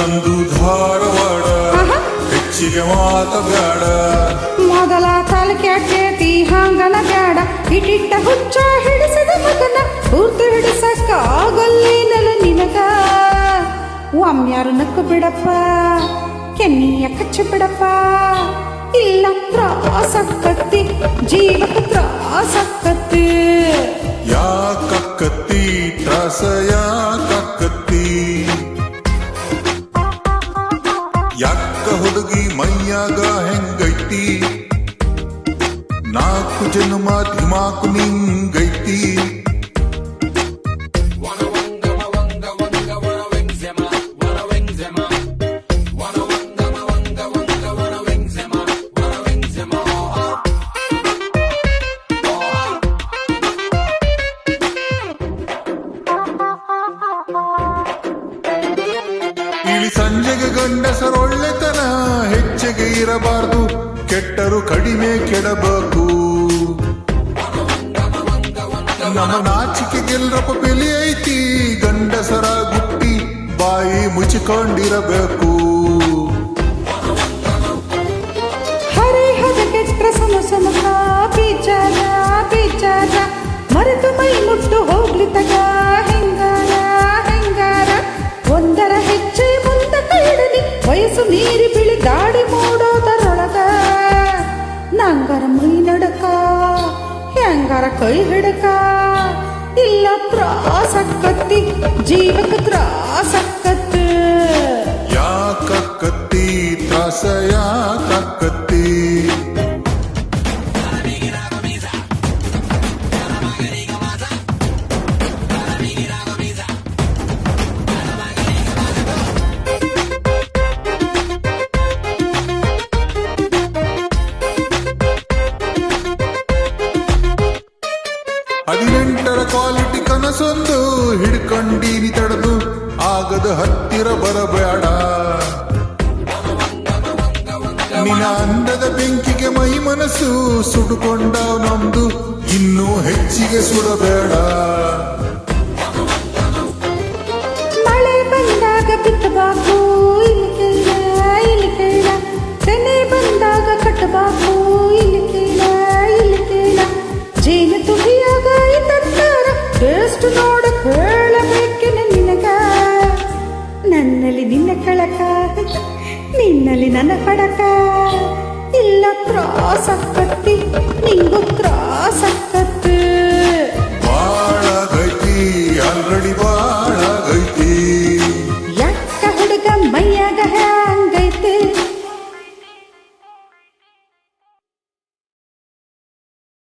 ನಂದು ಧಾರವಾಡ. ಹೆಚ್ಚಿಗೆ ಮಾತಬ್ಯಾಡ ಮೊದಲ ತಾಲೂಕೆ ತೀಹಾಂಗನ ಹಾಂಗನ ಬ್ಯಾಡ. ಇಟ್ಟಿಟ್ಟ ಹುಚ್ಚ ಹಿಡಿಸಿದ ಮಗನ ಪೂರ್ತಿ ಹಿಡಿಸಕ್ಕ ಆಗಲ್ಲೇನಲ್ಲ ನಿನಗ. ಒಮ್ಮ್ಯಾರು ನಕ್ಕು ಬಿಡಪ್ಪ ಕೆನ್ನಿಯ ಕಚ್ಚು ಬಿಡಪ್ಪ. ಇಲ್ಲ ತ್ರಾಸಕ್ಕತ್ತಿ Oh. ಇಳಿ ಸಂಜೆಗೆ ಗಂಡಸರೊಳ್ಳೆತನ ಹೆಚ್ಚಗೆ ಇರಬಾರದು ಕೆಟ್ಟರು ಕಡಿಮೆ ಕೆಡಬೇಕು ನಮ್ಮ ನಾಚಿಕೆ ಗೆಲ್ರಪ್ಪ ಬೆಲೆ ಐತಿ. ಗಂಡಸರ ಗುಟ್ಟಿ ಬಾಯಿ ಮುಚ್ಚಿಕೊಂಡಿರಬೇಕು. ಹರಿ ಮರೆತು ಮೈ ಮುಟ್ಟು ಹೋಗ್ಲಿ ತಗ ಕೈ ಹಿಡಕ ಇಲ್ಲ ತ್ರಾಸಕ್ಕತ್ತಿ ಜೀವಕ್ಕೆ ತ್ರಾಸಕ್ಕತ್ತಿ ಯಾಕಕ್ಕತ್ತಿ ತ್ರಾಸ ಯಾಕಕ್ಕತ್ತಿ ಕನಸೊಂದು ಹಿಡ್ಕೊಂಡೀನಿ ತಡೆದು, ಆಗದ ಹತ್ತಿರ ಬರಬೇಡ. ನಿನ್ನ ಅಂದದ ಬೆಂಕಿಗೆ ಮೈ ಮನಸ್ಸು ಸುಡುಕೊಂಡ ನಮ್ದು ಇನ್ನೂ ಹೆಚ್ಚಿಗೆ ಸುಡಬೇಡ. ನಿನ್ನಲ್ಲಿ ನನ್ನ ಪಡಕ ಇಲ್ಲ ತ್ರಾಸಕ್ಕತ್ತಿ ನಿಂಗು ತ್ರಾಸಕ್ಕತ್ತು ಬಾಳಗೈತಿ ಅಂಗಡಿ ಬಾಳಗೈತಿ ಯಾಕ ಹುಡುಗ ಮೈಯಾಗ